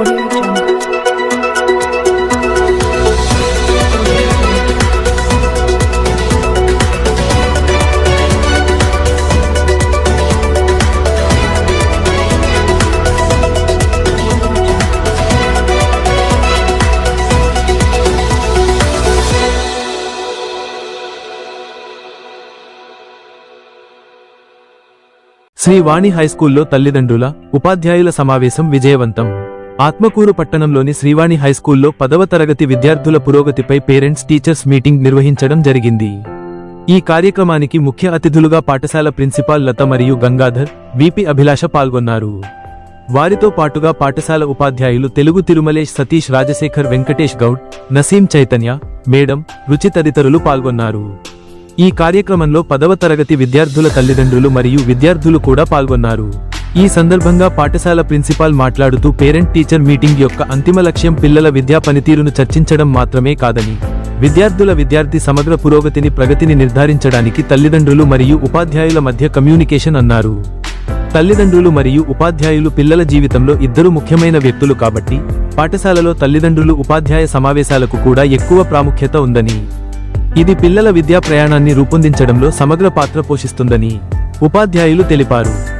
శ్రీవాణి శ్రీ వాణి హైస్కూల్లో తల్లిదండ్రుల ఉపాధ్యాయుల సమావేశం విజయవంతం. ఆత్మకూరు పట్టణంలోని శ్రీవాణి హైస్కూల్లో పదవ తరగతి విద్యార్థుల పురోగతిపై పేరెంట్స్ టీచర్స్ మీటింగ్ నిర్వహించడం జరిగింది. ఈ కార్యక్రమానికి ముఖ్య అతిథులుగా పాఠశాల ప్రిన్సిపాల్ లత మరియు గంగాధర్ విపి అభిలాష పాల్గొన్నారు. వారితో పాటుగా పాఠశాల ఉపాధ్యాయులు తెలుగు తిరుమలేష్ సతీష్ రాజశేఖర్ వెంకటేష్ గౌడ్ నసీం చైతన్య మేడం రుచి తదితరులు పాల్గొన్నారు. ఈ కార్యక్రమంలో పదవ తరగతి విద్యార్థుల తల్లిదండ్రులు మరియు విద్యార్థులు కూడా పాల్గొన్నారు. ఈ సందర్భంగా పాఠశాల ప్రిన్సిపాల్ మాట్లాడుతూ పేరెంట్ టీచర్ మీటింగ్ యొక్క అంతిమ లక్ష్యం పిల్లల విద్యా పనితీరును చర్చించడం మాత్రమే కాదని విద్యార్థుల విద్యార్థి సమగ్ర పురోగతిని ప్రగతిని నిర్ధారించడానికి తల్లిదండ్రులు మరియు ఉపాధ్యాయుల మధ్య కమ్యూనికేషన్ అన్నారు. తల్లిదండ్రులు మరియు ఉపాధ్యాయులు పిల్లల జీవితంలో ఇద్దరు ముఖ్యమైన వ్యక్తులు కాబట్టి పాఠశాలలో తల్లిదండ్రులు ఉపాధ్యాయ సమావేశాలకు కూడా ఎక్కువ ప్రాముఖ్యత ఉందని ఇది పిల్లల విద్యా ప్రయాణాన్ని రూపొందించడంలో సమగ్ర పాత్ర పోషిస్తుందని ఉపాధ్యాయులు తెలిపారు.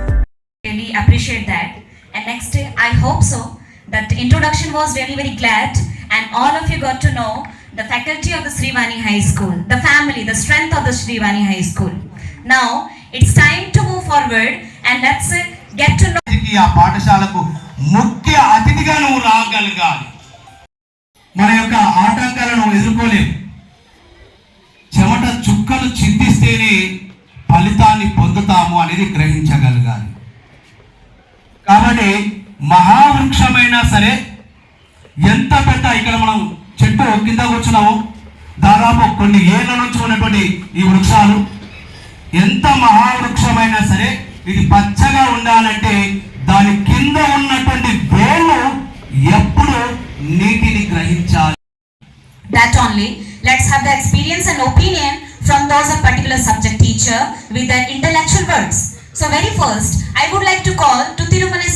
Really appreciate that. And next, I hope so that introduction was really very glad, and all of you got to know the faculty of the Srivani High School, the family, the strength of the Srivani High School. Now, it's time to move forward and let's get to know. ఈ ఆ పాఠశాలకు ముఖ్య అతిథిగా నువ్వు రాగలగాలి మన యొక్క ఆటంకాలను ఎదుర్కోలేము చెమట చుక్కలు చిందిస్తేనే ఫలితాన్ని పొందుతాము అనేది గ్రహించగలగాలి కాబట్టి మహావృక్షమైనా సరే ఎంత పెద్ద ఇక్కడ మనం చెట్టు కింద కూర్చున్నాము దాదాపు కొన్ని ఏళ్ళ నుంచి ఉన్నటువంటి ఈ వృక్షాలు ఎంత మహావృక్షమైనా సరే ఇది పచ్చగా ఉండాలంటే దాని కింద ఉన్నటువంటి వేళ్ళు ఎప్పుడు నీటిని గ్రహించాలి That only, let's have the experience and opinion from those of particular subject teacher with their intellectual words. So very first, I would like to call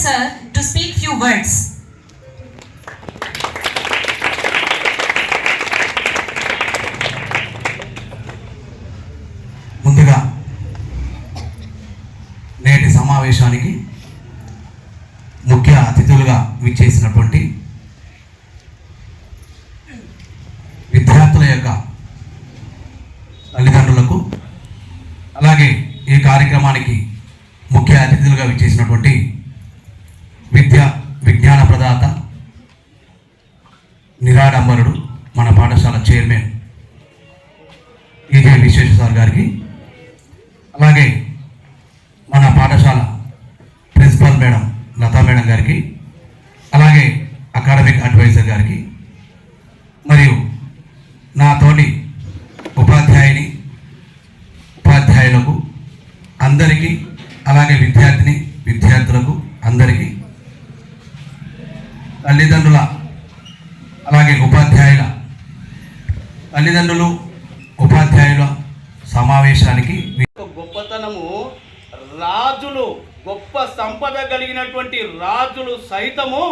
sir to speak few words ముందుగా నేటి సమావేశానికి ముఖ్య అతిథులుగా విచ్చేసినటువంటి విద్యార్థుల యొక్క తల్లిదండ్రులకు అలాగే ఈ కార్యక్రమానికి ముఖ్య అతిథులుగా విచ్చేసినటువంటి విజ్ఞాన ప్రదాత నిరాడంబరుడు మన పాఠశాల చైర్మన్ ఈజే విశ్వేశ్వర సార్ గారికి అలాగే మన పాఠశాల ప్రిన్సిపల్ మేడం లతా మేడం గారికి అలాగే అకాడమిక్ అడ్వైజర్ గారికి మరియు నా తోటి ఉపాధ్యాయుని ఉపాధ్యాయులకు అందరికీ అలాగే విద్యార్థిని విద్యార్థులకు అందరికీ తల్లిదండ్రుల అలాగే ఉపాధ్యాయుల తల్లిదండ్రులు ఉపాధ్యాయుల సమావేశానికి గొప్పతనము రాజులు గొప్ప సంపద కలిగినటువంటి రాజులు సైతము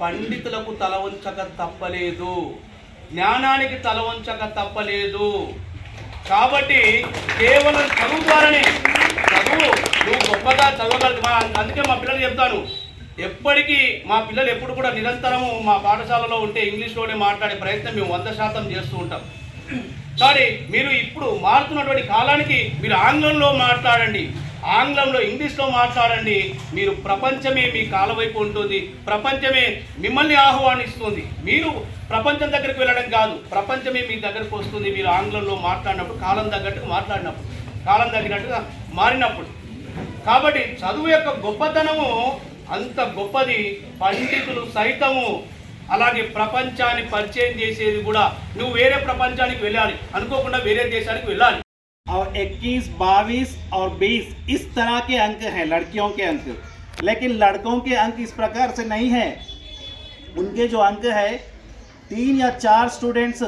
పండితులకు తల వంచక తప్పలేదు. జ్ఞానానికి తల వంచక తప్పలేదు. కాబట్టి కేవలం చదువు ద్వారానే చదువు నువ్వు గొప్పగా చదవగలదు మా అందుకే మా పిల్లలు చెప్తాను. ఎప్పటికీ మా పిల్లలు ఎప్పుడు కూడా నిరంతరము మా పాఠశాలలో ఉంటే ఇంగ్లీష్లోనే మాట్లాడే ప్రయత్నం మేము వంద శాతం చేస్తూ ఉంటాం. కానీ మీరు ఇప్పుడు మారుతున్నటువంటి కాలానికి మీరు ఆంగ్లంలో మాట్లాడండి ఆంగ్లంలో ఇంగ్లీష్లో మాట్లాడండి మీరు ప్రపంచమే మీ కాల వైపు ఉంటుంది ప్రపంచమే మిమ్మల్ని ఆహ్వానిస్తుంది. మీరు ప్రపంచం దగ్గరికి వెళ్ళడం కాదు ప్రపంచమే మీ దగ్గరకు వస్తుంది మీరు ఆంగ్లంలో మాట్లాడినప్పుడు కాలం తగ్గట్టుగా మాట్లాడినప్పుడు కాలం తగ్గినట్టుగా మారినప్పుడు. కాబట్టి చదువు యొక్క గొప్పతనము అంత గొప్పది పండితులు సైతము అలాగే ప్రపంచాన్ని పరిచయం చేసేది కూడా నువ్వు వేరే ప్రపంచానికి వెళ్ళాలి అనుకోకుండా వేరే దేశానికి వెళ్ళాలి और 21, 22 और 20 इस तरह के अंक हैं लड़कियों के अंक लेकिन लड़कों के अंक इस प्रकार से नहीं है उनके जो अंक है तीन या चार स्टूडेंट्स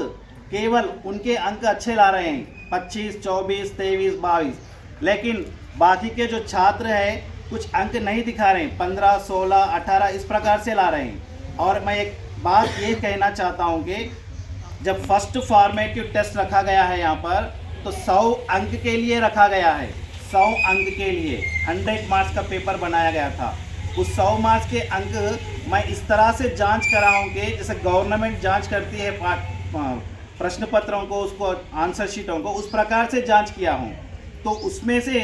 केवल उनके अंक अच्छे ला रहे हैं 25, 24, 23, 22 लेकिन बाकी के जो छात्र हैं कुछ अंक नहीं दिखा रहे हैं। 15, 16, 18 इस प्रकार से ला रहे हैं। और मैं एक बात ये कहना चाहता हूँ कि जब फ़र्स्ट फॉर्मेटिव टेस्ट रखा गया है यहाँ पर तो सौ अंक के लिए रखा गया है। सौ अंक के लिए। 100 मार्क्स का पेपर बनाया गया था। उस सौ मार्क्स के अंक मैं इस तरह से जाँच कि जैसे गवर्नमेंट जाँच करती है प्रश्न पत्रों को उसको आंसर शीटों को उस प्रकार से जाँच किया हूँ। तो उसमें से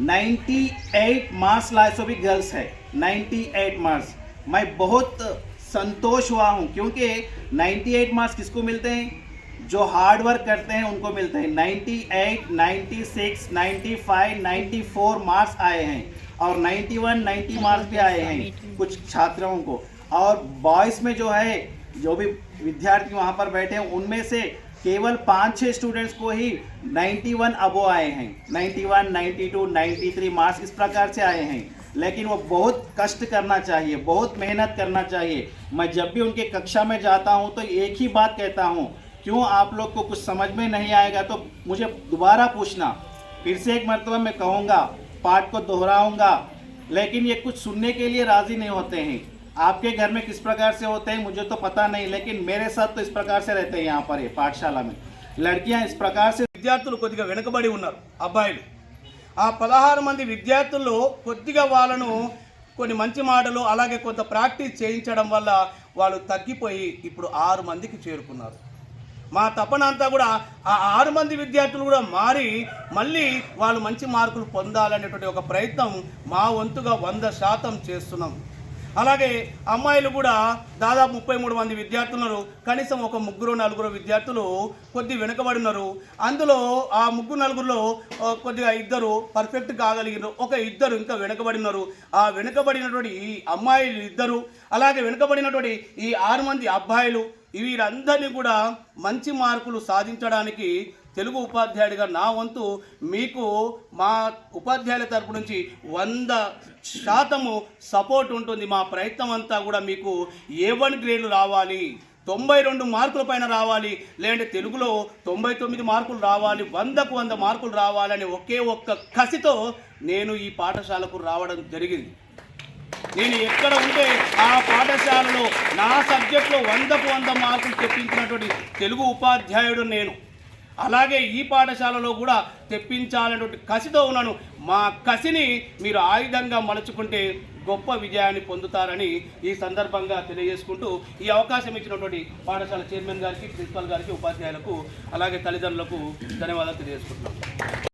98 मार्क्स लाए सो भी गर्ल्स है। 98 मार्क्स। मैं बहुत संतोष हुआ हूँ क्योंकि 98 मार्क्स किसको मिलते हैं? जो हार्ड वर्क करते हैं उनको मिलते हैं। 98, 96, 95, 94 मार्क्स आए हैं। और 91, 90 मार्क्स भी आए हैं कुछ छात्रों को। और बॉयज़ में जो है जो भी विद्यार्थी वहाँ पर बैठे हैं उनमें से केवल पाँच छः स्टूडेंट्स को ही 91 अबो आए हैं। 91, 92, 93 मार्क्स इस प्रकार से आए हैं। लेकिन वो बहुत कष्ट करना चाहिए बहुत मेहनत करना चाहिए। मैं जब भी उनके कक्षा में जाता हूँ तो एक ही बात कहता हूँ क्यों आप लोग को कुछ समझ में नहीं आएगा? तो मुझे दोबारा पूछना। फिर से एक मरतबा मैं कहूँगा पाठ को दोहराऊँगा लेकिन ये कुछ सुनने के लिए राज़ी नहीं होते हैं। आपके घर में किस प्रकार से होते हैं मुझे तो पता नहीं लेकिन मेरे साथ तो इस प्रकार से रहते हैं यहाँ पर ये पाठशाला में लड़कियाँ इस प्रकार से విద్యార్థులు కొద్దిగా వెనుకబడి ఉన్నారు అబ్బాయిలు ఆ పదహారు మంది విద్యార్థుల్లో కొద్దిగా వాళ్ళను కొన్ని మంచి మాటలు అలాగే కొంత ప్రాక్టీస్ చేయించడం వల్ల వాళ్ళు తగ్గిపోయి ఇప్పుడు ఆరు మందికి చేరుకున్నారు మా తపన అంతా కూడా ఆ ఆరు మంది విద్యార్థులు కూడా మారి మళ్ళీ వాళ్ళు మంచి మార్కులు పొందాలనేటువంటి ఒక ప్రయత్నం మా వంతుగా వంద శాతం చేస్తున్నాం అలాగే అమ్మాయిలు కూడా దాదాపు ముప్పై మూడు మంది విద్యార్థులు కనీసం ఒక ముగ్గురు నలుగురు విద్యార్థులు కొద్ది వెనుకబడి ఉన్నారు. అందులో ఆ ముగ్గురు నలుగురులో కొద్దిగా ఇద్దరు పర్ఫెక్ట్ కాగలిగినారు. ఒక ఇద్దరు ఇంకా వెనుకబడి ఉన్నారు. ఆ వెనుకబడినటువంటి ఈ అమ్మాయిలు ఇద్దరు అలాగే వెనుకబడినటువంటి ఈ ఆరు మంది అబ్బాయిలు వీరందరినీ కూడా మంచి మార్కులు సాధించడానికి తెలుగు ఉపాధ్యాయుడిగా నా వంతు మీకు మా ఉపాధ్యాయుల తరపు నుంచి వంద శాతము సపోర్ట్ ఉంటుంది. మా ప్రయత్నం అంతా కూడా మీకు ఏ వన్ గ్రేడ్లు రావాలి? తొంభై రెండు మార్కుల పైన రావాలి. లేదంటే తెలుగులో తొంభై తొమ్మిది మార్కులు రావాలి వందకు వంద మార్కులు రావాలని ఒకే ఒక్క కసితో నేను ఈ పాఠశాలకు రావడం జరిగింది. నేను ఎక్కడ ఉంటే ఆ పాఠశాలలో నా సబ్జెక్టులో వందకు వంద మార్కులు తెప్పించినటువంటి తెలుగు ఉపాధ్యాయుడు నేను. అలాగే ఈ పాఠశాలలో కూడా తెప్పించాలనేటువంటి కసితో ఉన్నాను. మా కసిని మీరు ఆయుధంగా మలుచుకుంటే గొప్ప విజయాన్ని పొందుతారని ఈ సందర్భంగా తెలియజేసుకుంటూ ఈ అవకాశం ఇచ్చినటువంటి పాఠశాల చైర్మన్ గారికి ప్రిన్సిపల్ గారికి ఉపాధ్యాయులకు అలాగే తల్లిదండ్రులకు ధన్యవాదాలు తెలియజేసుకుంటున్నాను.